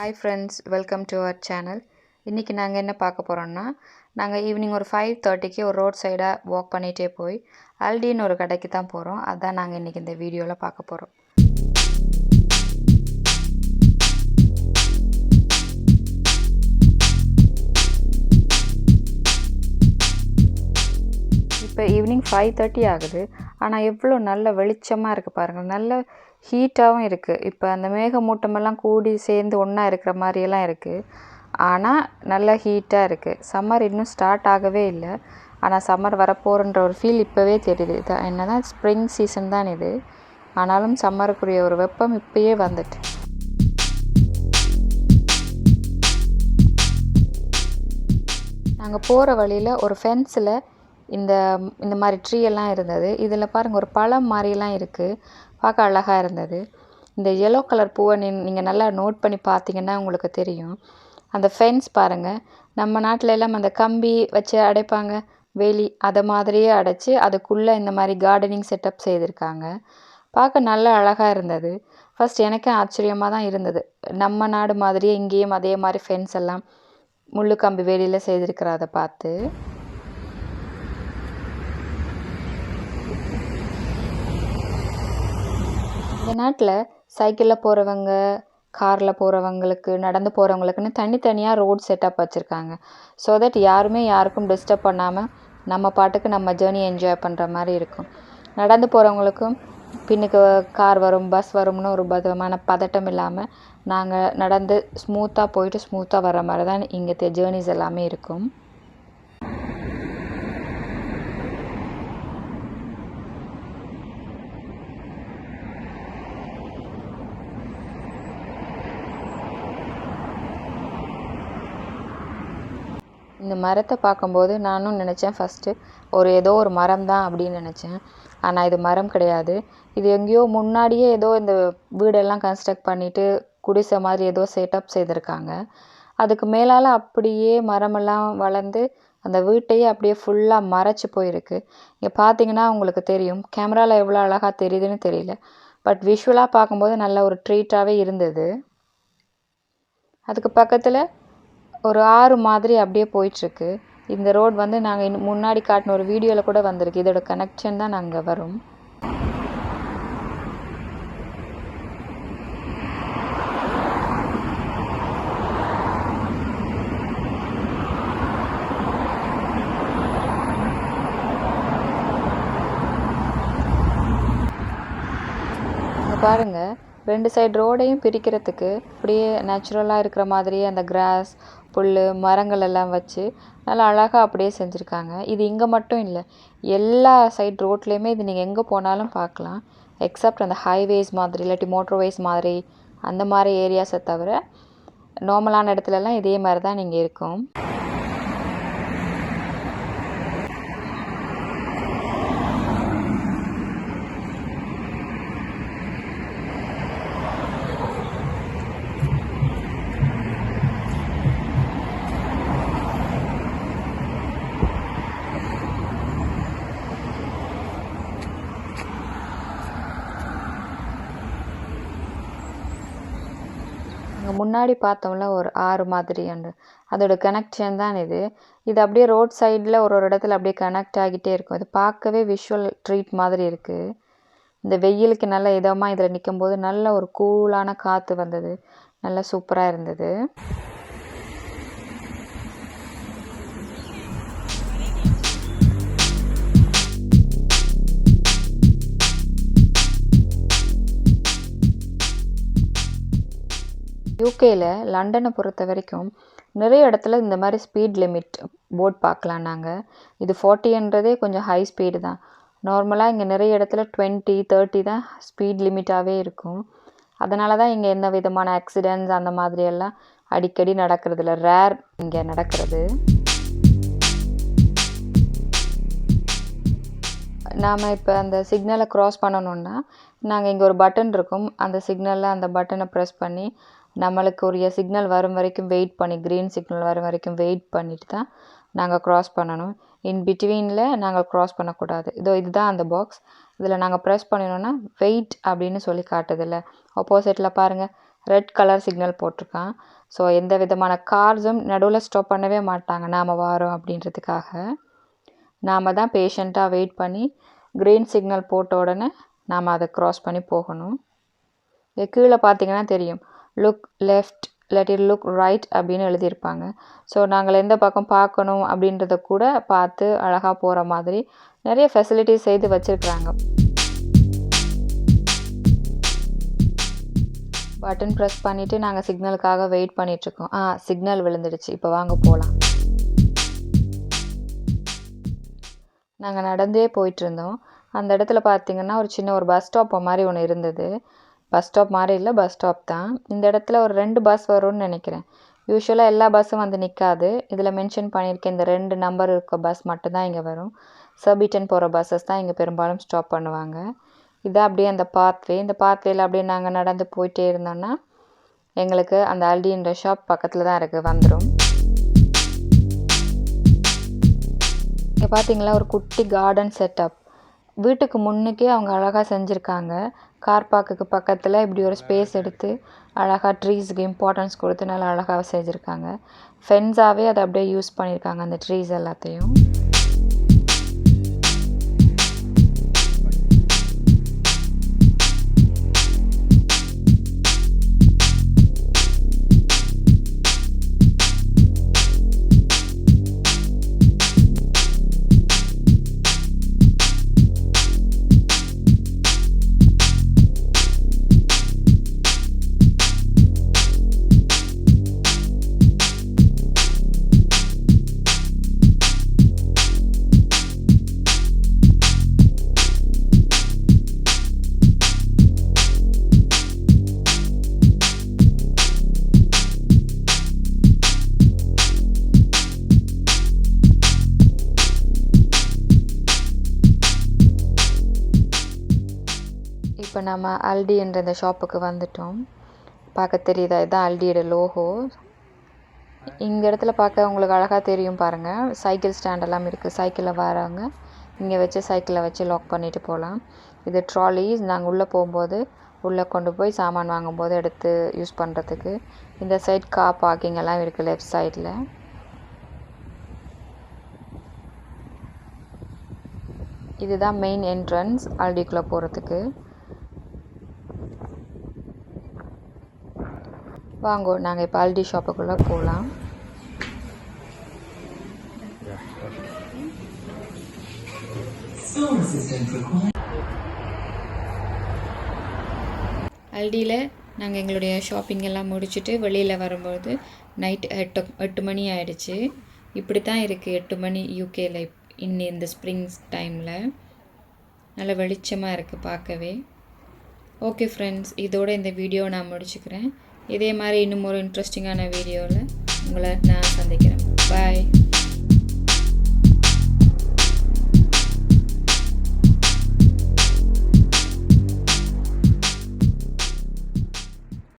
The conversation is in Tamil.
Hi friends welcome to our channel இன்றைக்கி நாங்கள் என்ன பார்க்க போகிறோம்னா நாங்கள் ஈவினிங் ஒரு ஃபைவ் தேர்ட்டிக்கு ஒரு ரோட் சைடாக வாக் பண்ணிகிட்டே போய் அல்டின்னு ஒரு கடைக்கு தான் போகிறோம் அதான் நாங்கள் இன்றைக்கி இந்த வீடியோவில் பார்க்க போகிறோம் இப்போ ஈவினிங் ஃபைவ் தேர்ட்டி ஆகுது. ஆனால் எவ்வளோ நல்ல வெளிச்சமாக இருக்குது பாருங்கள் நல்ல ஹீட்டாகவும் இருக்குது இப்போ அந்த மேகமூட்டமெல்லாம் கூடி சேர்ந்து ஒன்றா இருக்கிற மாதிரியெல்லாம் இருக்குது ஆனால் நல்லா ஹீட்டாக இருக்குது சம்மர் இன்னும் ஸ்டார்ட் ஆகவே இல்லை. ஆனால் சம்மர் வரப்போகிறன்ற ஒரு ஃபீல் இப்போவே தெரியுது. இது என்ன தான் ஸ்ப்ரிங் சீசன் தான் இது. ஆனாலும் சம்மருக்குரிய ஒரு வெப்பம் இப்போயே வந்துட்டு. நாங்கள் போகிற வழியில் ஒரு ஃபென்ஸில் இந்த இந்த மாதிரி ட்ரீ எல்லாம் இருந்தது. இதில் பாருங்கள் ஒரு பழம் மாதிரிலாம் இருக்குது பார்க்க அழகாக இருந்தது. இந்த எல்லோ கலர் பூவை நீ நீங்கள் நல்லா நோட் பண்ணி பார்த்தீங்கன்னா உங்களுக்கு தெரியும். அந்த ஃபென்ஸ் பாருங்கள் நம்ம நாட்டில் எல்லாம் அந்த கம்பி வச்சு அடைப்பாங்க. வேலி அதை மாதிரியே அடைச்சி அதுக்குள்ளே இந்த மாதிரி கார்டனிங் செட்டப் செய்திருக்காங்க. பார்க்க நல்ல அழகாக இருந்தது. ஃபஸ்ட் எனக்கே ஆச்சரியமாக தான் இருந்தது. நம்ம நாடு மாதிரியே இங்கேயும் அதே மாதிரி ஃபென்ஸ் எல்லாம் முள்ளு கம்பி வேலியில் செய்திருக்கிறத பார்த்து. இந்த நாட்டில் சைக்கிளில் போகிறவங்க காரில் போகிறவங்களுக்கு நடந்து போகிறவங்களுக்குன்னு தனித்தனியாக ரோட் செட்டப் வச்சுருக்காங்க. ஸோ தட் யாருமே யாருக்கும் டிஸ்டர்ப் பண்ணாமல் நம்ம பாட்டுக்கு நம்ம ஜேர்னி என்ஜாய் பண்ணுற மாதிரி இருக்கும். நடந்து போகிறவங்களுக்கும் பின்னுக்கு கார் வரும் பஸ் வரும்னு ஒரு பதமான பதட்டம் இல்லாமல் நாங்கள் நடந்து ஸ்மூத்தாக போயிட்டு ஸ்மூத்தாக வர மாதிரி தான் இங்கே ஜேர்னிஸ் எல்லாமே இருக்கும். இந்த மரத்தை பார்க்கும்போது நானும் நினச்சேன் ஃபஸ்ட்டு ஒரு ஏதோ ஒரு மரம் தான் அப்படின்னு நினச்சேன். ஆனால் இது மரம் கிடையாது. இது எங்கேயோ முன்னாடியே ஏதோ இந்த வீடெல்லாம் கன்ஸ்ட்ரக்ட் பண்ணிவிட்டு குடிசை மாதிரி ஏதோ செட்டப் செய்திருக்காங்க. அதுக்கு மேலால் அப்படியே மரமெல்லாம் வளர்ந்து அந்த வீட்டையே அப்படியே ஃபுல்லாக மறைச்சி போயிருக்கு. இங்கே பார்த்தீங்கன்னா உங்களுக்கு தெரியும். கேமராவில் எவ்வளோ அழகாக தெரியுதுன்னு தெரியல. பட் விஷுவலாக பார்க்கும்போது நல்ல ஒரு ட்ரீட்டாகவே இருந்தது. அதுக்கு பக்கத்தில் ஒரு ஆறு மாதிரி அப்படியே போயிட்டுருக்கு. இந்த ரோட் வந்து நாங்கள் இன்னும் முன்னாடி காட்டின ஒரு வீடியோவில் கூட வந்திருக்கு. இதோட கனெக்ஷன் தான் நாங்கள் வரும். பாருங்கள் ரெண்டு சைடு ரோடையும் பிரிக்கிறதுக்கு அப்படியே நேச்சுரலாக இருக்கிற மாதிரியே அந்த கிராஸ் புல் மரங்கள் எல்லாம் வச்சு நல்லா அழகாக அப்படியே செஞ்சுருக்காங்க. இது இங்கே மட்டும் இல்லை எல்லா சைட் ரோட்லேயுமே இது நீங்கள் எங்கே போனாலும் பார்க்கலாம் எக்ஸப்ட் அந்த ஹைவேஸ் மாதிரி இல்லாட்டி மோட்டர்வேஸ் மாதிரி அந்த மாதிரி ஏரியாஸை தவிர நார்மலான இடத்துலலாம் இதே மாதிரி தான் நீங்கள் இருக்கும். முன்னாடி பார்த்தோம்ல ஒரு ஆறு மாதிரி அந்த அதோட கனெக்ஷன் தான் இது. இது அப்படியே ரோட் சைடில் ஒரு ஒரு இடத்துல அப்படியே கனெக்ட் ஆகிட்டே இருக்கும். இது பார்க்கவே விஷுவல் ட்ரீட் மாதிரி இருக்குது இந்த வெயிலுக்கு நல்ல இதமாக இதில் நிற்கும்போது நல்ல ஒரு கூலான காற்று வந்தது. நல்லா சூப்பராக இருந்தது. யூகேயில் லண்டனை பொறுத்த வரைக்கும் நிறைய இடத்துல இந்த மாதிரி ஸ்பீட் லிமிட் போர்ட் பார்க்கலாம் நாங்கள் இது ஃபார்ட்டின்றதே கொஞ்சம் ஹை ஸ்பீடு தான். நார்மலாக இங்கே நிறைய இடத்துல டுவெண்ட்டி தேர்ட்டி தான் ஸ்பீட் லிமிட்டாகவே இருக்கும். அதனால தான் இங்கே எந்த விதமான ஆக்சிடென்ட்ஸ் அந்த மாதிரியெல்லாம் அடிக்கடி நடக்கிறதுல ரேர் இங்கே நடக்கிறது. நாம் இப்போ அந்த சிக்னலை க்ராஸ் பண்ணணுன்னா நாங்கள் இங்கே ஒரு பட்டன் இருக்கும். அந்த சிக்னலில் அந்த பட்டனை ப்ரெஸ் பண்ணி நம்மளுக்கு உரிய சிக்னல் வரும் வரைக்கும் வெயிட் பண்ணி க்ரீன் சிக்னல் வரும் வரைக்கும் வெயிட் பண்ணிட்டு தான் நாங்கள் க்ராஸ் பண்ணணும். இன் பிட்வீனில் நாங்கள் க்ராஸ் பண்ணக்கூடாது. இதோ இதுதான் அந்த பாக்ஸ் இதில் நாங்கள் ப்ரெஸ் பண்ணினோன்னா வெயிட் அப்படின்னு சொல்லி காட்டுதில்ல. ஆப்போசிட்டில் பாருங்கள் ரெட் கலர் சிக்னல் போட்டிருக்கான். ஸோ எந்த விதமான கார்ஸும் நடுவில் ஸ்டாப் பண்ணவே மாட்டாங்க. நாம் வாரோம் அப்படின்றதுக்காக. நாம் தான் பேஷண்ட்டாக வெயிட் பண்ணி க்ரீன் சிக்னல் போட்ட உடனே நாம் அதை க்ராஸ் பண்ணி போகணும். கீழே பார்த்தீங்கன்னா தெரியும். லுக் லெஃப்ட் இல்லாட்டி லுக் ரைட் அப்படின்னு எழுதியிருப்பாங்க. ஸோ நாங்கள் எந்த பக்கம் பார்க்கணும் அப்படின்றத கூட பார்த்து அழகாக போகிற மாதிரி நிறைய ஃபெசிலிட்டிஸ் செய்து வச்சுருக்குறாங்க. பட்டன் ப்ரெஸ் பண்ணிவிட்டு நாங்கள் சிக்னலுக்காக வெயிட் பண்ணிகிட்ருக்கோம் ஆ சிக்னல் விழுந்துடுச்சு. இப்போ வாங்க போகலாம் நாங்கள் நடந்தே போயிட்டு இருந்தோம். அந்த இடத்துல பார்த்தீங்கன்னா ஒரு சின்ன ஒரு பஸ் ஸ்டாப் மாதிரி ஒன்று இருந்தது. பஸ் ஸ்டாப் மாதிரி இல்லை பஸ் ஸ்டாப் தான். இந்த இடத்துல ஒரு ரெண்டு பஸ் வரும்னு நினைக்கிறேன். யூஸ்வலாக எல்லா பஸ்ஸும் வந்து நிற்காது இதில் மென்ஷன் பண்ணியிருக்கேன் இந்த ரெண்டு நம்பர் இருக்க பஸ் மட்டும்தான் இங்கே வரும். சர்பிட்டன் போகிற பஸ்ஸஸ் தான் இங்கே பெரும்பாலும் ஸ்டாப் பண்ணுவாங்க. இதான் அப்படியே அந்த பாத்வே இந்த பாத்வேயில் அப்படியே நாங்கள் நடந்து போயிட்டே இருந்தோம்னா எங்களுக்கு அந்த அல்டின்ற ஷாப் பக்கத்தில் தான் இருக்குது வந்துடும் இங்கே பார்த்தீங்களா ஒரு குட்டி கார்டன் செட்டப் வீட்டுக்கு முன்னுக்கே அவங்க அழகாக செஞ்சுருக்காங்க. கார் பார்க்குக்கு பக்கத்தில் இப்படி ஒரு ஸ்பேஸ் எடுத்து அழகாக ட்ரீஸுக்கு இம்பார்ட்டன்ஸ் கொடுத்து நல்லா அழகாக செஞ்சுருக்காங்க. ஃபென்ஸாகவே அதை அப்படியே யூஸ் பண்ணியிருக்காங்க அந்த ட்ரீஸ் எல்லாத்தையும். இப்போ நம்ம அல்டி என்ற இந்த ஷாப்புக்கு வந்துட்டோம். பார்க்க தெரியுதா? இதுதான் அல்டியோட லோகோ இந்த இடத்துல பார்க்க உங்களுக்கு அழகாக தெரியும் பாருங்கள் சைக்கிள் ஸ்டாண்ட் எல்லாம் இருக்குது சைக்கிளில் வராங்க. இங்கே வச்சு சைக்கிளை வச்சு லாக் பண்ணிட்டு போகலாம். இது ட்ராலி நாங்கள் உள்ளே போகும்போது உள்ளே கொண்டு போய் சாமான் வாங்கும்போது எடுத்து யூஸ் பண்ணுறதுக்கு இந்த சைட் கார் பார்க்கிங் எல்லாம் இருக்குது லெஃப்ட் சைடில் இதுதான் மெயின் என்ட்ரன்ஸ் அல்டிக்குள்ளே போகிறதுக்கு வாங்கோ நாங்கள் இப்போ ஆல்டி ஷாப்புக்குள்ளே போகலாம் அல்டியில் நாங்கள் எங்களுடைய ஷாப்பிங் எல்லாம் முடிச்சுட்டு வெளியில் வரும்போது நைட் எட்டு எட்டு மணி ஆயிடுச்சு. இப்படி தான் இருக்குது எட்டு மணி யூகேல இன்னி இந்த ஸ்ப்ரிங்ஸ் டைமில் நல்ல வெளிச்சமாக இருக்குது பார்க்கவே. ஓகே ஃப்ரெண்ட்ஸ் இதோட இந்த வீடியோ நான் முடிச்சுக்கிறேன். இதே மாதிரி இன்னும் ஒரு இன்ட்ரெஸ்டிங்கான வீடியோவில் உங்களை நான் சந்திக்கிறேன். பாய்